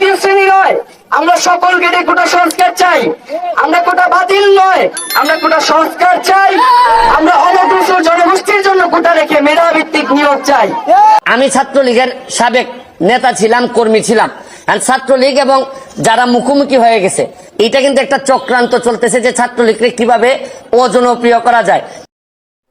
তৃতীয় শ্রেণি নয়। আমরা সকল গেটে কোটা সংস্কার চাই। আমরা কোটা বাতিল নয়। আমরা কোটা সংস্কার চাই। আমরা অনগ্রসর জনগোষ্ঠীর জন্য কোটা রেখে মেধাভিত্তিক নিয়োগ চাই। আমি ছাত্রলীগের সাবেক নেতা ছিলাম, কর্মী ছিলাম। ছাত্রলীগ এবং যারা মুখোমুখি হয়ে গেছে এটা কিন্তু একটা চক্রান্ত চলতেছে যে ছাত্রলীগকে কীভাবে অজনপ্রিয় করা যায়।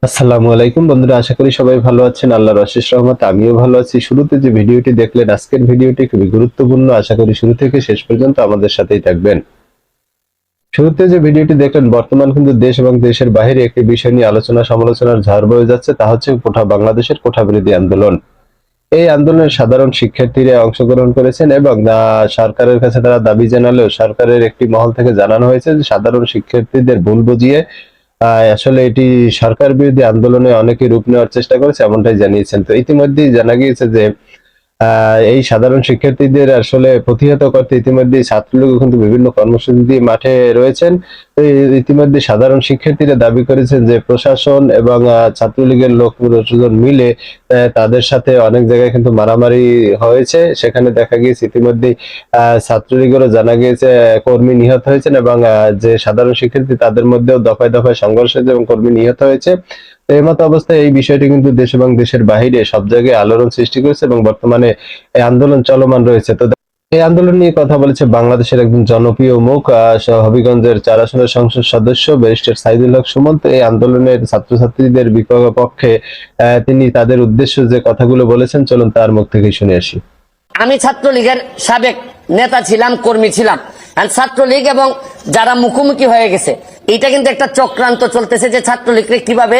আসসালামু আলাইকুম বন্ধুরা, আশা করি সবাই ভালো আছেন। আল্লাহর অশেষ রহমতে আমিও ভালো আছি। শুরুতে যে ভিডিওটি দেখলেন, আজকের ভিডিওটি খুবই গুরুত্বপূর্ণ। আশা করি শুরু থেকে শেষ পর্যন্ত আমাদের সাথেই থাকবেন। শুরুতে যে ভিডিওটি দেখলেন, বর্তমান কিন্তু দেশ এবং দেশের বাইরে একটি বিষয় নিয়ে আলোচনা সমালোচনার ঝড় বয়ে যাচ্ছে। তা হচ্ছে কোঠা, বাংলাদেশের কোঠা বিরোধী আন্দোলন। এই আন্দোলনের সাধারণ শিক্ষার্থীরা অংশগ্রহণ করেছেন এবং সরকারের কাছে তারা দাবি জানালেও সরকারের একটি মহল থেকে জানানো হয়েছে যে সাধারণ শিক্ষার্থীদের ভুল বুঝিয়ে আসলে এটি সরকার বিরোধী আন্দোলনে অনেকে রূপ নেওয়ার চেষ্টা করেছে, এমনটাই জানিয়েছেন। তো ইতিমধ্যেই জানা গিয়েছে যে এই সাধারণ শিক্ষার্থীদের আসলে প্রতিহত করতে ইতিমধ্যে ছাত্রলীগ কিন্তু বিভিন্ন কর্মসূচি দিয়ে মাঠে রয়েছেন। ইতিমধ্যে সাধারণ শিক্ষার্থীরা দাবি করেছেন যে প্রশাসন এবং ছাত্রলীগের লোক মিলে তাদের সাথে অনেক জায়গায় কিন্তু মারামারি হয়েছে। সেখানে দেখা গিয়েছে ইতিমধ্যে ছাত্রলীগেরও জানা গিয়েছে কর্মী নিহত হয়েছেন এবং যে সাধারণ শিক্ষার্থী তাদের মধ্যেও দফায় দফায় সংঘর্ষ এবং কর্মী নিহত হয়েছে। এই মতো অবস্থায় এই বিষয়টি কিন্তু দেশ এবং দেশের বাহিরে সব জায়গায় আলোড়ন সৃষ্টি করেছে এবং বর্তমানে এই আন্দোলন চলমান রয়েছে। তো এই আন্দোলন নিয়ে কথা বলেছে বাংলাদেশের একজন জনপ্রিয় মুখ হবিগঞ্জের চার সংসদ সদস্য ব্যারিস্টার সাইদুল হক সুমন্ত। এই আন্দোলনের ছাত্রছাত্রীদের পক্ষে তিনি তাদের উদ্দেশ্য যে কথাগুলো বলেছেন, চলুন তার মুখ থেকে শুনে আসি। আমি ছাত্রলীগের সাবেক নেতা ছিলাম, কর্মী ছিলাম। ছাত্রলীগ এবং যারা মুখোমুখি হয়ে গেছে, এটা কিন্তু একটা চক্রান্ত চলতেছে যে ছাত্রলীগকে কীভাবে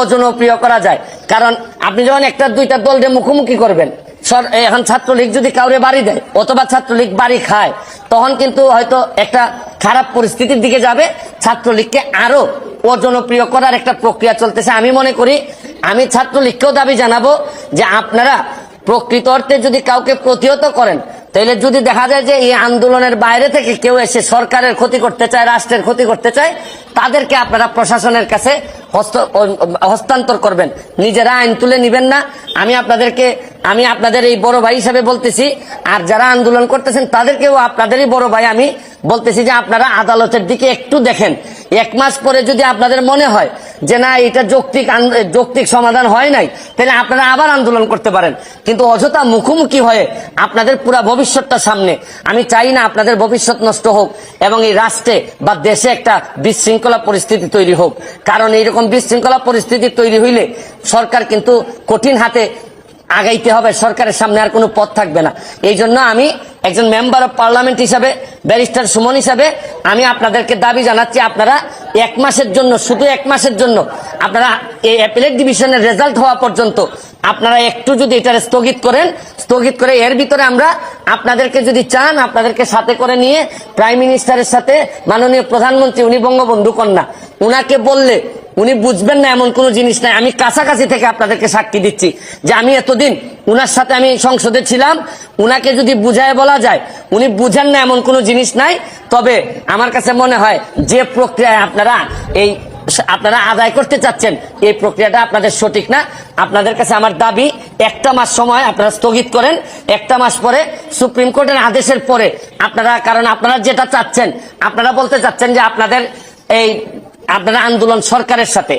অজনপ্রিয় করা যায়। কারণ আপনি যখন একটা দুইটা দল দিয়ে মুখোমুখি করবেন এখন ছাত্রলীগ যদি কাউরে বাড়ি দেয় অথবা ছাত্রলীগ বাড়ি খায়, তখন কিন্তু হয়তো একটা খারাপ পরিস্থিতির দিকে যাবে। ছাত্রলীগকে আরও অজনপ্রিয় করার একটা প্রক্রিয়া চলতেছে। আমি মনে করি, আমি ছাত্রলীগকেও দাবি জানাব যে আপনারা প্রকৃত অর্থে যদি কাউকে প্রতিহত করেন তাহলে যদি দেখা যায় যে এই আন্দোলনের বাইরে থেকে কেউ এসে সরকারের ক্ষতি করতে চায়, রাষ্ট্রের ক্ষতি করতে চায়, তাদেরকে আপনারা প্রশাসনের কাছে হস্তান্তর করবেন। নিজেরা আইন তুলে নিবেন না। আমি আপনাদেরকে, আমি আপনাদের এই বড় ভাই হিসাবে বলতেছি, আর যারা আন্দোলন করতেছেন, তাদেরকেও আপনাদেরই বড় ভাই আমি বলতেছি যে আপনারা আদালতের দিকে একটু দেখেন। এক মাস পরে যদি আপনাদের মনে হয় যে না, এটা যৌক্তিক যৌক্তিক সমাধান হয় নাই, তাহলে আপনারা আবার আন্দোলন করতে পারেন। কিন্তু অযথা মুখোমুখি হয়ে আপনাদের পুরা ভবিষ্যৎটা সামনে। আমি চাই না আপনাদের ভবিষ্যৎ নষ্ট হোক এবং এই রাষ্ট্রে বা দেশে একটা বিশৃঙ্খলা পরিস্থিতি তৈরি হোক। কারণ এইরকম বিশৃঙ্খলা পরিস্থিতি তৈরি হইলে সরকার কিন্তু কঠিন হাতে আগাইতে হবে, সরকারের সামনে আর কোনো পথ থাকবে না। এই জন্য আমি একজন মেম্বার অফ পার্লামেন্ট হিসাবে, ব্যারিস্টার সুমন হিসাবে, আমি আপনাদেরকে দাবি জানাচ্ছি, আপনারা এক মাসের জন্য শুধু এক মাসের জন্য। আপনারা এই অ্যাপেলেট ডিভিশনের রেজাল্ট হওয়া পর্যন্ত আপনারা একটু যদি এটা স্থগিত করেন, স্থগিত করে এর ভিতরে আমরা আপনাদেরকে যদি চান, আপনাদেরকে সাথে করে নিয়ে প্রাইম মিনিস্টারের সাথে মাননীয় প্রধানমন্ত্রী, উনি বঙ্গবন্ধু কন্যা, উনাকে বললে উনি বুঝবেন না এমন কোনো জিনিস নাই। আমি কাছাকাছি থেকে আপনাদেরকে সাক্ষী দিচ্ছি যে আমি এতদিন উনার সাথে আমি সংসদে ছিলাম, উনাকে যদি বুঝায় বলা যায়, উনি বুঝেন না এমন কোনো জিনিস নাই। তবে আমার কাছে মনে হয় যে প্রক্রিয়ায় আপনারা এই আপনারা আদায় করতে চাচ্ছেন, এই প্রক্রিয়াটা আপনাদের সঠিক না। আপনাদের কাছে আমার দাবি, একটা মাস সময় আপনারা স্থগিত করেন, একটা মাস পরে সুপ্রিম কোর্টের আদেশের পরে আপনারা, কারণ আপনারা যেটা চাচ্ছেন, আপনারা বলতে চাচ্ছেন যে আপনাদের এই আপনারা আন্দোলন সরকারের সাথে,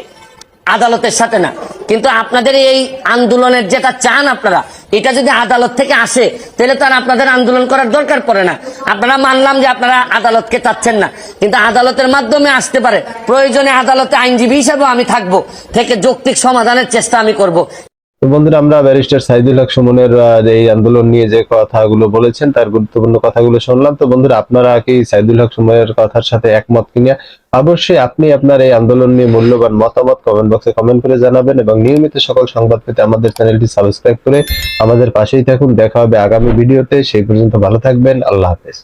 আদালতের সাথে না। কিন্তু আপনাদের এই আন্দোলনের যেটা চান আপনারা এটা যদি আদালত থেকে আসে, তাহলে তো আর আপনাদের আন্দোলন করার দরকার পড়ে না। আপনারা মানলাম যে আপনারা আদালতকে চাচ্ছেন না, কিন্তু আদালতের মাধ্যমে আসতে পারে। প্রয়োজনে আদালতে আইনজীবী হিসাবেও আমি থাকব, থেকে যৌক্তিক সমাধানের চেষ্টা আমি করব। তো বন্ধুরা, আমরা ব্যারিস্টার সাইদুল হক সুমনের এই আন্দোলন নিয়ে যে কথাগুলো বলেছেন, তার গুরুত্বপূর্ণ কথাগুলো শুনলাম। তো বন্ধুরা, আপনারা কি সাইদুল হক সুমনের কথার সাথে একমত কিনা? অবশ্যই আপনি আপনার এই আন্দোলন নিয়ে মূল্যবান মতামত কমেন্ট বক্সে কমেন্ট করে জানাবেন এবং নিয়মিত সকল সংবাদ পেতে আমাদের চ্যানেলটি সাবস্ক্রাইব করে আমাদের পাশেই থাকুন। দেখা হবে আগামী ভিডিওতে। সেই পর্যন্ত ভালো থাকবেন। আল্লাহ হাফেজ।